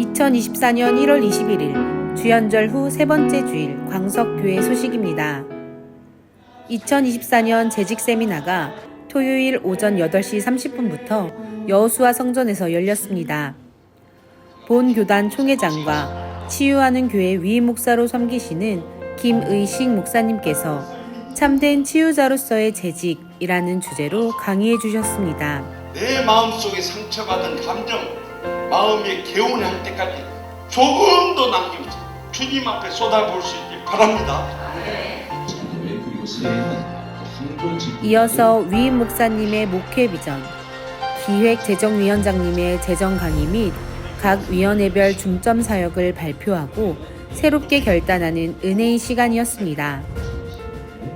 2024년 1월 21일 주연절 후 세 번째 주일 광석교회 소식입니다. 2024년 재직 세미나가 토요일 오전 8시 30분부터 여호수아 성전에서 열렸습니다. 본 교단 총회장과 치유하는 교회 위임 목사로 섬기시는 김의식 목사님께서 참된 치유자로서의 재직이라는 주제로 강의해 주셨습니다. 내 마음속에 상처받은 감정, 마음의 개운할 때까지 조금도 남김없이 주님 앞에 쏟아부을 수 있길 바랍니다. 이어서 위임 목사님의 목회 비전, 기획 재정위원장님의 재정 강의 및 각 위원회별 중점 사역을 발표하고 새롭게 결단하는 은혜의 시간이었습니다.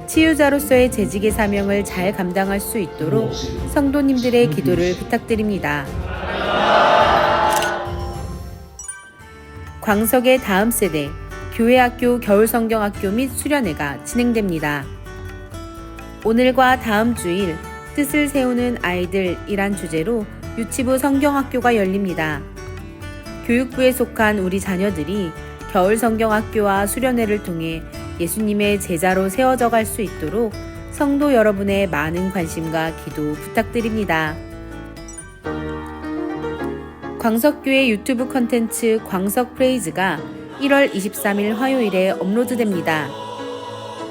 치유자로서의 재직의 사명을 잘 감당할 수 있도록 성도님들의 기도를 부탁드립니다. 광석의 다음 세대 교회학교 겨울성경학교 및 수련회가 진행됩니다. 오늘과 다음 주일 뜻을 세우는 아이들이란 주제로 유치부 성경학교가 열립니다. 교육부에 속한 우리 자녀들이 겨울 성경학교와 수련회를 통해 예수님의 제자로 세워져 갈 수 있도록 성도 여러분의 많은 관심과 기도 부탁드립니다. 광석교회 유튜브 컨텐츠 광석 프레이즈가 1월 23일 화요일에 업로드됩니다.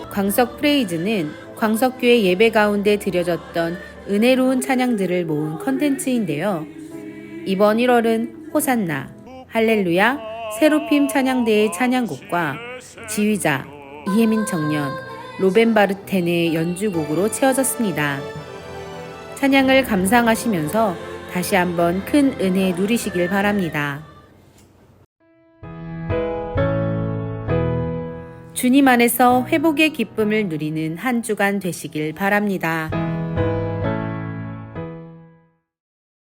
광석 프레이즈는 광석교회 예배 가운데 드려졌던 은혜로운 찬양들을 모은 컨텐츠인데요. 이번 1월은 호산나, 할렐루야, 세로핌 찬양대의 찬양곡과 지휘자 이혜민 청년, 로벤 바르텐의 연주곡으로 채워졌습니다. 찬양을 감상하시면서 다시 한번 큰 은혜 누리시길 바랍니다. 주님 안에서 회복의 기쁨을 누리는 한 주간 되시길 바랍니다.